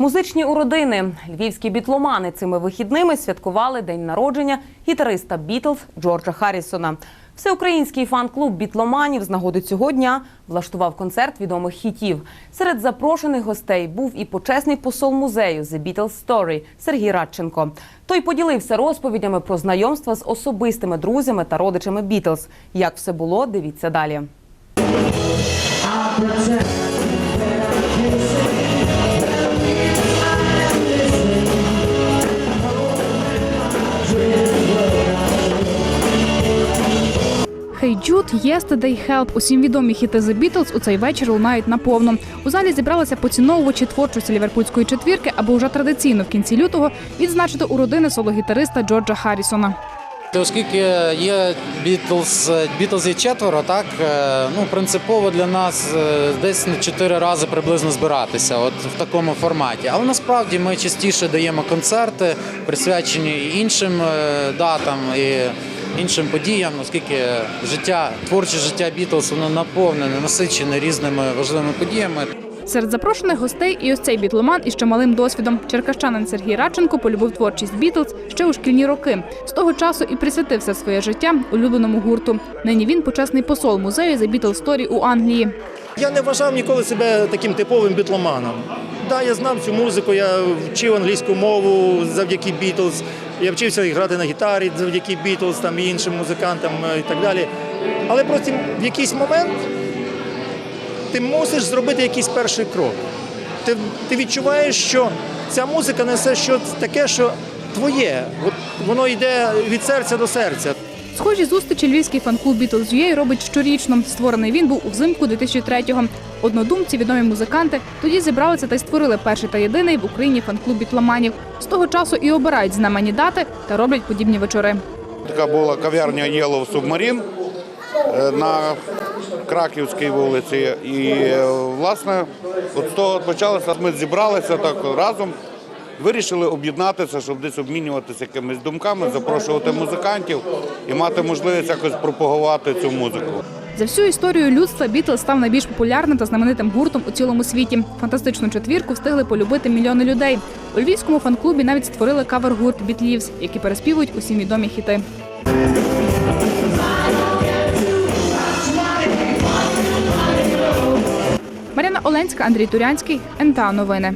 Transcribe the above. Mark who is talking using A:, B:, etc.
A: Музичні уродини. Львівські бітломани цими вихідними святкували день народження гітариста Бітлз Джорджа Харрісона. Всеукраїнський фан-клуб бітломанів з нагоди цього дня влаштував концерт відомих хітів. Серед запрошених гостей був і почесний посол музею The Beatles Story Сергій Радченко. Той поділився розповідями про знайомства з особистими друзями та родичами Бітлз. Як все було, дивіться далі.
B: Hey Jude, Yesterday, Help – усім відомі хіти The Beatles у цей вечір лунають наповно. У залі зібралися поціновувачі творчості ліверпульської четвірки, аби вже традиційно в кінці лютого відзначити у родини соло-гітариста Джорджа Харрісона.
C: Оскільки є Бітлз, Бітлз є четверо, так е, ну принципово для нас е, десь на чотири рази приблизно збиратися, от в такому форматі. Але насправді ми частіше даємо концерти, присвячені іншим е, датам і іншим подіям, оскільки життя, творче життя Бітлз воно наповнене, насичене різними важливими подіями.
B: Серед запрошених гостей і ось цей бітломан із чималим досвідом. Черкащанин Сергій Радченко полюбив творчість Бітлз ще у шкільні роки. З того часу і присвятив все своє життя улюбленому гурту. Нині він почесний посол музею Beatles Story у Англії.
D: Я не вважав ніколи себе таким типовим бітломаном. Да, я знав цю музику, я вчив англійську мову завдяки Бітлз. Я вчився грати на гітарі завдяки Бітлз, там іншим музикантам е, і так далі. Але просто в якийсь момент ти мусиш зробити якийсь перший крок. Ти, ти відчуваєш, що ця музика несе щось таке, що твоє. От воно йде від серця до серця.
B: Схожі зустрічі львівський фан-клуб Beatles UA робить щорічно. Створений він був взимку 2003-го. Однодумці, відомі музиканти, тоді зібралися та й створили перший та єдиний в Україні фан-клуб бітломанів. З того часу і обирають знаменні дати та роблять подібні вечори.
E: Така була кав'ярня Yellow Submarine е, на Краківській вулиці. І е, власне от з того почалося. Ми зібралися так разом, вирішили об'єднатися, щоб десь обмінюватися якимись думками, запрошувати музикантів і мати можливість якось пропагувати цю музику.
B: За всю історію людства Бітлз став найбільш популярним та знаменитим гуртом у цілому світі. Фантастичну четвірку встигли полюбити мільйони людей. У львівському фан-клубі навіть створили кавер-гурт Бітлівс, які переспівують усім відомі хіти. Мар'яна Оленська, Андрій Турянський, НТА Новини.